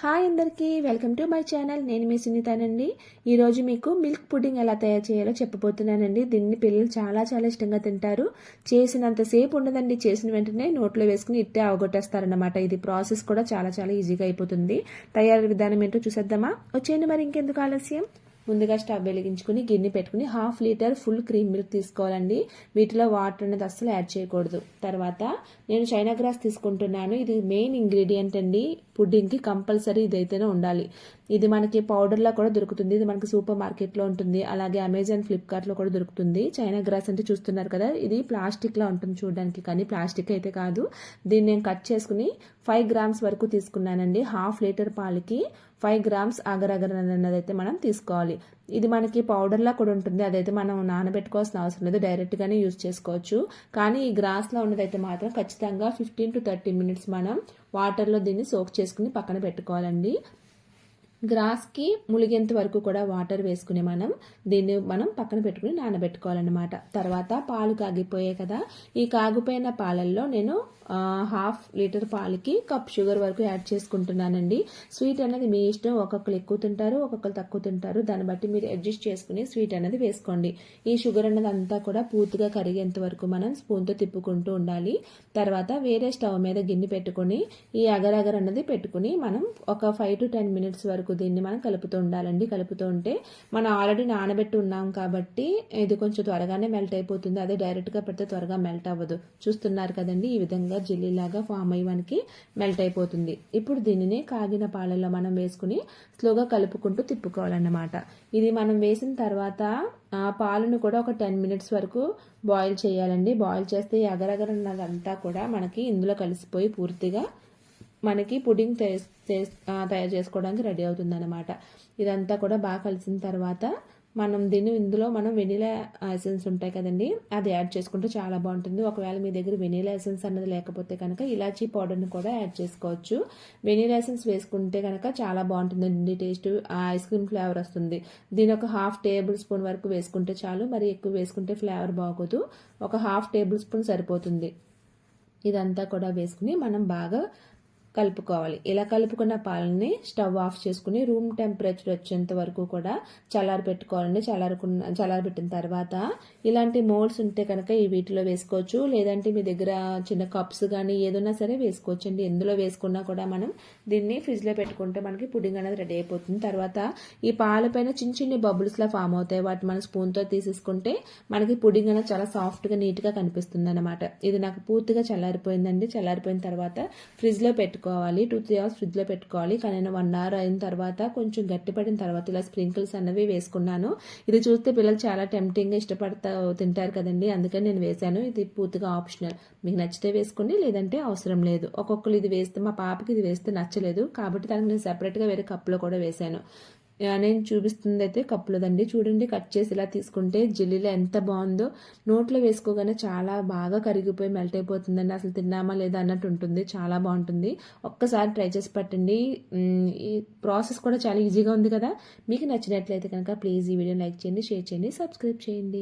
Hi అందరికీ welcome to my channel. నేను మీ సునీతానండి. ఈరోజు మీకు మిల్క్ పుడ్డింగ్ ఎలా తయారు చేయాలో చెప్పబోతున్నానండి. దీన్ని పిల్లలు చాలా చాలా ఇష్టంగా తింటారు. చేసినంతసేపు ఉండదండి. చేసిన వెంటనే నోట్లో వేసుకుని ఇట్టే అవగొట్టేస్తారనమాట ఇది ప్రాసెస్ కూడా చాలా చాలా ఈజీగా అయిపోతుంది. తయారీ విధానం ఏంటో చూసేద్దామా? వచ్చేయండి మరి ఇంకెందుకు ఆలస్యం? ముందుగా స్టవ్ వెలిగించుకుని గిన్నె పెట్టుకుని half litre full cream milk తీసుకోవాలండి. వీటిలో వాటర్ అనేది అస్సలు యాడ్ చేయకూడదు. తర్వాత నేను చైనా గ్రాస్ తీసుకుంటున్నాను. ఇది మెయిన్ ఇంగ్రీడియంట్ అండి. పుడ్డింగ్కి కంపల్సరీ ఇదైతేనే ఉండాలి. ఇది మనకి పౌడర్లో కూడా దొరుకుతుంది. ఇది మనకి సూపర్ మార్కెట్లో ఉంటుంది. అలాగే అమెజాన్ ఫ్లిప్కార్ట్లో కూడా దొరుకుతుంది. చైనా గ్రాస్ అంటే చూస్తున్నారు కదా ఇది ప్లాస్టిక్లా ఉంటుంది చూడడానికి. కానీ ప్లాస్టిక్ అయితే కాదు. దీన్ని నేను కట్ చేసుకుని ఫైవ్ గ్రామ్స్ వరకు తీసుకున్నానండి. హాఫ్ లీటర్ పాలకి ఫైవ్ గ్రామ్స్ అగరగర అన్నది మనం తీసుకోవాలి. ఇది మనకి పౌడర్లా కూడా ఉంటుంది. అదైతే మనం నానబెట్టుకోవాల్సిన అవసరం లేదు. డైరెక్ట్గానే యూజ్ చేసుకోవచ్చు. కానీ ఈ గ్రాస్లో ఉన్నదైతే మాత్రం ఖచ్చితంగా ఫిఫ్టీన్ టు థర్టీ మినిట్స్ మనం వాటర్లో దీన్ని సోక్ చేసుకుని పక్కన పెట్టుకోవాలండి. గ్రాస్కి ములిగేంత వరకు కూడా వాటర్ వేసుకుని మనం దీన్ని మనం పక్కన పెట్టుకుని నానబెట్టుకోవాలన్నమాట. తర్వాత పాలు కాగిపోయాయి కదా ఈ కాగిపోయిన పాలల్లో నేను హాఫ్ లీటర్ పాలకి కప్ షుగర్ వరకు యాడ్ చేసుకుంటున్నానండి. స్వీట్ అనేది మీ ఇష్టం ఒక్కొక్కరు ఎక్కువ తింటారు ఒక్కొక్కరు తక్కువ తింటారు. దాన్ని బట్టి మీరు అడ్జస్ట్ చేసుకుని స్వీట్ అనేది వేసుకోండి. ఈ షుగర్ అనేది అంతా కూడా పూర్తిగా కరిగేంత వరకు మనం స్పూన్తో తిప్పుకుంటూ ఉండాలి. తర్వాత వేరే స్టవ్ మీద గిన్నె పెట్టుకుని ఈ అగరగర్ అన్నది పెట్టుకుని మనం ఒక ఫైవ్ టు టెన్ మినిట్స్ వరకు దీన్ని మనం కలుపుతూ ఉండాలండి. కలుపుతూ ఉంటే మనం ఆల్రెడీ నానబెట్టి ఉన్నాం కాబట్టి ఇది కొంచెం త్వరగానే మెల్ట్ అయిపోతుంది. అదే డైరెక్ట్గా పెడితే త్వరగా మెల్ట్ అవ్వదు. చూస్తున్నారు కదండి ఈ విధంగా జిల్లీలాగా ఫామ్ అయ్యి మనకి మెల్ట్ అయిపోతుంది. ఇప్పుడు దీనిని కాగిన పాలల్లో మనం వేసుకుని స్లోగా కలుపుకుంటూ తిప్పుకోవాలన్నమాట. ఇది మనం వేసిన తర్వాత పాలను కూడా ఒక టెన్ మినిట్స్ వరకు బాయిల్ చేయాలండి. బాయిల్ చేస్తే అగరగర ఉన్నదంతా కూడా మనకి ఇందులో కలిసిపోయి పూర్తిగా మనకి పుడింగ్ తయారు చేసుకోవడానికి రెడీ అవుతుంది అనమాట ఇదంతా కూడా బాగా కలిసిన తర్వాత మనం దీన్ని ఇందులో మనం వెనీలా ఎసెన్స్ ఉంటాయి కదండి అది యాడ్ చేసుకుంటే చాలా బాగుంటుంది. ఒకవేళ మీ దగ్గర వెనీలా ఎసెన్స్ అన్నది లేకపోతే కనుక ఇలాచీ పౌడర్ని కూడా యాడ్ చేసుకోవచ్చు. వెనీలా ఎసెన్స్ వేసుకుంటే కనుక చాలా బాగుంటుందండి టేస్ట్ ఐస్ క్రీమ్ ఫ్లేవర్ వస్తుంది. దీని ఒక హాఫ్ టేబుల్ స్పూన్ వరకు వేసుకుంటే చాలు మరి ఎక్కువ వేసుకుంటే ఫ్లేవర్ బాగోదు. ఒక హాఫ్ టేబుల్ స్పూన్ సరిపోతుంది. ఇదంతా కూడా వేసుకుని మనం బాగా కలుపుకోవాలి. ఇలా కలుపుకున్న పాలని స్టవ్ ఆఫ్ చేసుకుని రూమ్ టెంపరేచర్ వచ్చేంత వరకు కూడా చల్లారి పెట్టుకోవాలండి. చల్లారుకున్న చల్లారబెట్టిన తర్వాత ఇలాంటి మోల్డ్స్ ఉంటే కనుక ఈ వీటిలో వేసుకోవచ్చు. లేదంటే మీ దగ్గర చిన్న కప్స్ కానీ ఏదైనా సరే వేసుకోవచ్చు అండి ఎందులో వేసుకున్నా కూడా మనం దీన్ని ఫ్రిడ్జ్లో పెట్టుకుంటే మనకి పుడింగ్ అనేది రెడీ అయిపోతుంది. తర్వాత ఈ పాలపైన చిన్న చిన్న బబుల్స్లా ఫామ్ అవుతాయి. వాటి మనం స్పూన్తో తీసేసుకుంటే మనకి పుడింగ్ అనేది చాలా సాఫ్ట్గా నీట్గా కనిపిస్తుంది అనమాట ఇది నాకు పూర్తిగా చల్లారిపోయిందండి. చల్లారిపోయిన తర్వాత ఫ్రిడ్జ్లో పెట్టుకో పెట్టుకోవాలి టూ త్రీ అవర్స్ ఫ్రిడ్జ్లో పెట్టుకోవాలి. కానీ నేను వన్ అవర్ అయిన తర్వాత కొంచెం గట్టిపడిన తర్వాత ఇలా స్ప్రింకిల్స్ అన్నవి వేసుకున్నాను. ఇది చూస్తే పిల్లలు చాలా టెంప్టింగ్గా ఇష్టపడతా తింటారు కదండి. అందుకని నేను వేశాను. ఇది పూర్తిగా ఆప్షనల్ మీకు నచ్చితే వేసుకోండి లేదంటే అవసరం లేదు. ఒక్కొక్కరు ఇది వేస్తే మా పాపకి ఇది వేస్తే నచ్చలేదు. కాబట్టి దానికి నేను సెపరేట్గా వేరే కప్లో కూడా వేశాను. నేను చూపిస్తుంది అయితే కప్పులదండి. చూడండి కట్ చేసి ఇలా తీసుకుంటే జిల్లీలో ఎంత బాగుందో. నోట్లో వేసుకోగానే చాలా బాగా కరిగిపోయి మెల్ట్ అయిపోతుందండి. అసలు తిన్నామా లేదా అన్నట్టు ఉంటుంది. చాలా బాగుంటుంది. ఒక్కసారి ట్రై చేసి పట్టండి. ఈ ప్రాసెస్ కూడా చాలా ఈజీగా ఉంది కదా. మీకు నచ్చినట్లయితే కనుక ప్లీజ్ ఈ వీడియో లైక్ చేయండి షేర్ చేయండి సబ్స్క్రైబ్ చేయండి.